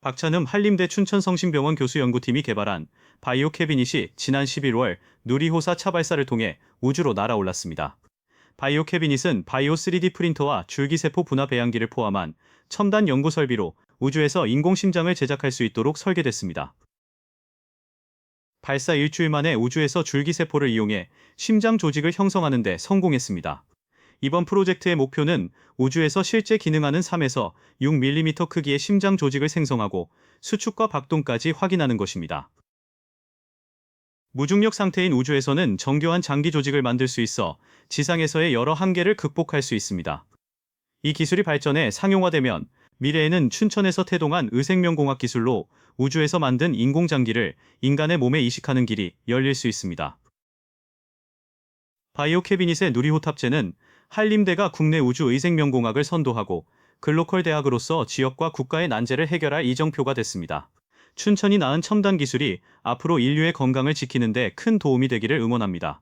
박찬흠 한림대 춘천성심병원 교수 연구팀이 개발한 바이오 캐비닛이 지난 11월 누리호사 차발사를 통해 우주로 날아올랐습니다. 바이오 캐비닛은 바이오 3D 프린터와 줄기세포 분화 배양기를 포함한 첨단 연구 설비로 우주에서 인공심장을 제작할 수 있도록 설계됐습니다. 발사 일주일 만에 우주에서 줄기세포를 이용해 심장 조직을 형성하는 데 성공했습니다. 이번 프로젝트의 목표는 우주에서 실제 기능하는 3에서 6mm 크기의 심장 조직을 생성하고 수축과 박동까지 확인하는 것입니다. 무중력 상태인 우주에서는 정교한 장기 조직을 만들 수 있어 지상에서의 여러 한계를 극복할 수 있습니다. 이 기술이 발전해 상용화되면 미래에는 춘천에서 태동한 의생명공학 기술로 우주에서 만든 인공장기를 인간의 몸에 이식하는 길이 열릴 수 있습니다. 바이오 캐비닛의 누리호 탑재는 한림대가 국내 우주 의생명공학을 선도하고 글로컬 대학으로서 지역과 국가의 난제를 해결할 이정표가 됐습니다. 춘천이 낳은 첨단 기술이 앞으로 인류의 건강을 지키는 데 큰 도움이 되기를 응원합니다.